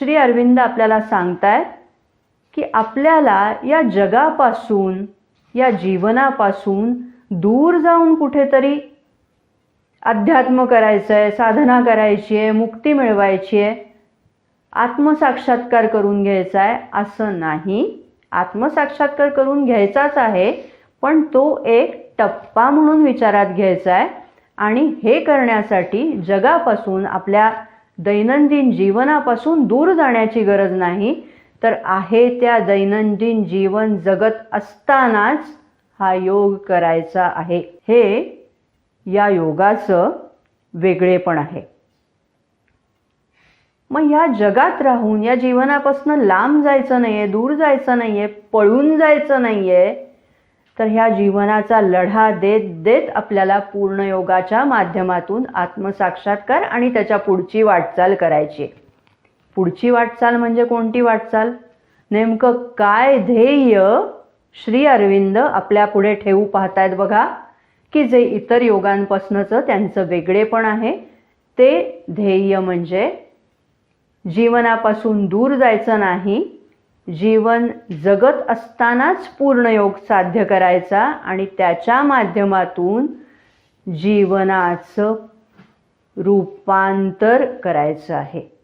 श्री अरविंद आपल्याला सांगतायत की आपल्याला या जगापासून या जीवनापासून दूर जाऊन कुठेतरी अध्यात्म करायचं आहे साधना करायची आहे मुक्ती मिळवायची आहे आत्मसाक्षात्कार करून घ्यायचा आहे असं नाही. आत्मसाक्षात्कार करून घ्यायचाच आहे पण तो एक टप्पा म्हणून विचारात घ्यायचा आहे आणि हे करण्यासाठी जगापासून आपल्या दैनंदिन जीवनापासून दूर जाण्याची गरज नाही. तर आहे त्या दैनंदिन जीवन जगत असतानाच हा योग करायचा आहे. हे या योगाचं वेगळेपण आहे. मग या जगात राहून या जीवनापासून लांब जायचं नाहीये दूर जायचं नाहीये पळून जायचं नाहीये तर ह्या जीवनाचा लढा देत देत आपल्याला पूर्ण योगाच्या माध्यमातून आत्मसाक्षात्कार आणि त्याच्या पुढची वाटचाल करायची आहे. पुढची वाटचाल म्हणजे कोणती वाटचाल नेमकं काय ध्येय श्री अरविंद आपल्या पुढे ठेवू पाहतायत बघा की जे इतर योगांपासनंचं त्यांचं वेगळेपण आहे ते ध्येय म्हणजे जीवनापासून दूर जायचं नाही जीवन जगत असतानाच पूर्णयोग साध्य करायचा आणि त्याच्या माध्यमातून जीवनाचं रूपांतर करायचं आहे.